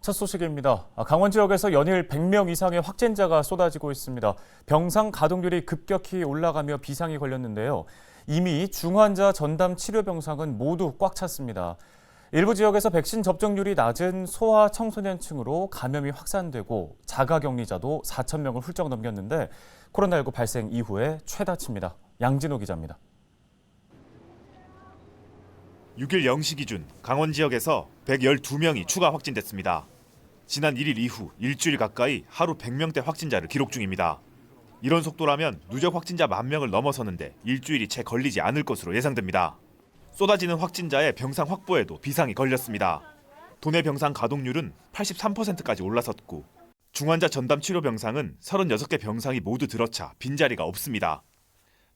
첫 소식입니다. 아, 강원 지역에서 연일 100명 이상의 확진자가 쏟아지고 있습니다. 병상 가동률이 급격히 올라가며 비상이 걸렸는데요. 이미 중환자 전담 치료 병상은 모두 꽉 찼습니다. 일부 지역에서 백신 접종률이 낮은 소아 청소년층으로 감염이 확산되고 자가 격리자도 4천 명을 훌쩍 넘겼는데 코로나19 발생 이후에 최다치입니다. 양진호 기자입니다. 6일 0시 기준 강원 지역에서 112명이 추가 확진됐습니다. 지난 1일 이후 일주일 가까이 하루 100명대 확진자를 기록 중입니다. 이런 속도라면 누적 확진자 만 명을 넘어서는데 일주일이 채 걸리지 않을 것으로 예상됩니다. 쏟아지는 확진자의 병상 확보에도 비상이 걸렸습니다. 도내 병상 가동률은 83%까지 올라섰고 중환자 전담 치료 병상은 36개 병상이 모두 들어차 빈자리가 없습니다.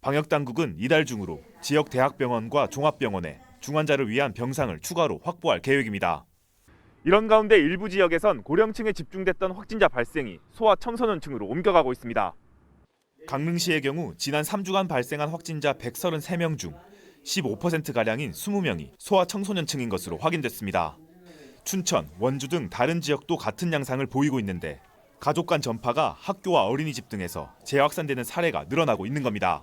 방역 당국은 이달 중으로 지역 대학병원과 종합병원에 중환자를 위한 병상을 추가로 확보할 계획입니다. 이런 가운데 일부 지역에선 고령층에 집중됐던 확진자 발생이 소아 청소년층으로 옮겨가고 있습니다. 강릉시의 경우 지난 3주간 발생한 확진자 133명 중 15%가량인 20명이 소아 청소년층인 것으로 확인됐습니다. 춘천, 원주 등 다른 지역도 같은 양상을 보이고 있는데 가족 간 전파가 학교와 어린이집 등에서 재확산되는 사례가 늘어나고 있는 겁니다.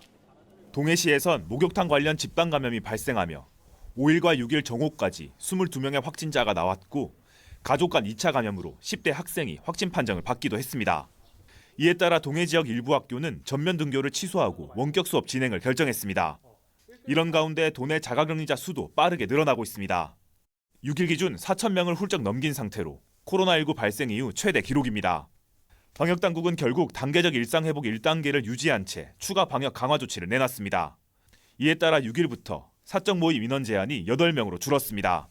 동해시에선 목욕탕 관련 집단 감염이 발생하며 5일과 6일 정오까지 22명의 확진자가 나왔고 가족 간 2차 감염으로 10대 학생이 확진 판정을 받기도 했습니다. 이에 따라 동해 지역 일부 학교는 전면 등교를 취소하고 원격 수업 진행을 결정했습니다. 이런 가운데 도내 자가격리자 수도 빠르게 늘어나고 있습니다. 6일 기준 4천 명을 훌쩍 넘긴 상태로 코로나19 발생 이후 최대 기록입니다. 방역 당국은 결국 단계적 일상 회복 1단계를 유지한 채 추가 방역 강화 조치를 내놨습니다. 이에 따라 6일부터 사적 모임 인원 제한이 8명으로 줄었습니다.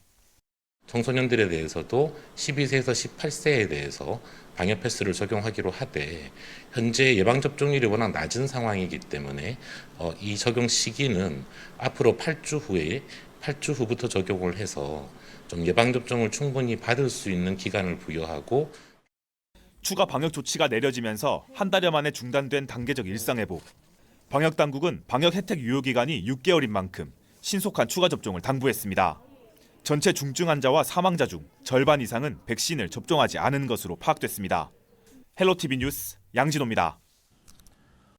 청소년들에 대해서도 12세에서 18세에 대해서 방역 패스를 적용하기로 하되 현재 예방 접종률이 워낙 낮은 상황이기 때문에 어, 이 적용 시기는 앞으로 8주 후에 8주 후부터 적용을 해서 좀 예방 접종을 충분히 받을 수 있는 기간을 부여하고 추가 방역 조치가 내려지면서 한 달여 만에 중단된 단계적 일상 회복. 방역 당국은 방역 혜택 유효 기간이 6개월인 만큼 신속한 추가 접종을 당부했습니다. 전체 중증 환자와 사망자 중 절반 이상은 백신을 접종하지 않은 것으로 파악됐습니다. 헬로티비 뉴스 양진호입니다.